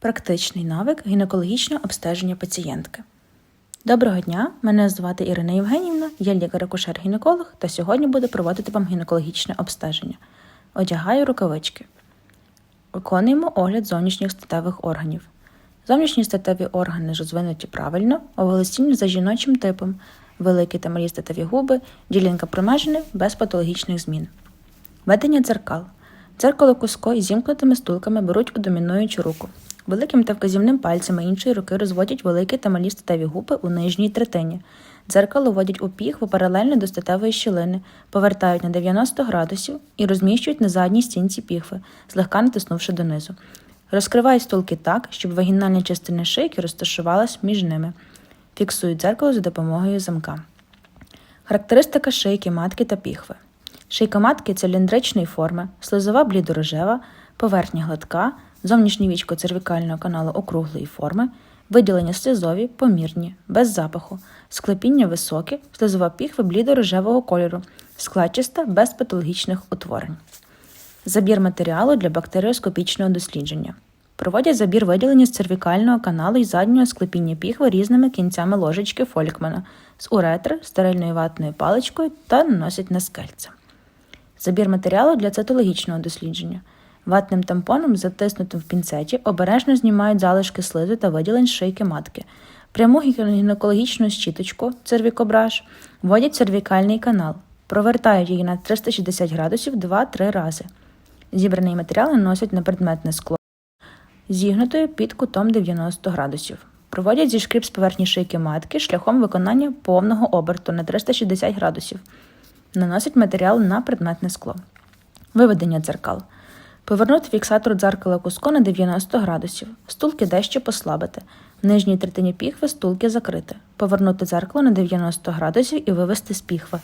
Практичний навик гінекологічного обстеження пацієнтки. Доброго дня, мене звати Ірина Євгенівна, я лікар-акушер-гінеколог та сьогодні буду проводити вам гінекологічне обстеження. Одягаю рукавички. Виконуємо огляд зовнішніх статевих органів. Зовнішні статеві органи розвинуті правильно, оволосіння за жіночим типом, великі та малі статеві губи, ділянка промежини без патологічних змін. Ведення дзеркал. Дзеркало куско із зімкнутими стулками беруть у домінуючу руку. Великим та вказівним пальцями іншої руки розводять великі та малі статеві губи у нижній третині. Дзеркало вводять у піхву паралельно до статевої щілини, повертають на 90 градусів і розміщують на задній стінці піхви, злегка натиснувши донизу. Розкривають стулки так, щоб вагінальна частина шийки розташувалась між ними. Фіксують дзеркало за допомогою замка. Характеристика шийки матки та піхви. Шийка матки циліндричної форми, слизова блідорожева, поверхня гладка, зовнішнє вічко цервікального каналу округлої форми, виділення слизові, помірні, без запаху, склепіння високе, слизова піхви блідорожевого кольору, складчиста, без патологічних утворень. Забір матеріалу для бактеріоскопічного дослідження. Проводять забір виділення з цервікального каналу і заднього склепіння піхви різними кінцями ложечки Фолькмана з уретри, стерильною ватною паличкою та наносять на скельце. Забір матеріалу для цитологічного дослідження. Ватним тампоном, затиснутим в пінцеті, обережно знімають залишки слизу та виділень шийки матки. Пряму гінекологічну щіточку, цервікображ, вводять в цервікальний канал, провертають її на 360 градусів 2-3 рази. Зібраний матеріал наносять на предметне скло зігнутою під кутом 90 градусів. Проводять зішкріп з поверхні шийки матки шляхом виконання повного оберту на 360 градусів. Наносять матеріал на предметне скло. Виведення дзеркал. Повернути фіксатор дзеркала куско на 90 градусів. Стулки дещо послабити. В нижній третині піхви стулки закрити. Повернути дзеркало на 90 градусів і вивести з піхви.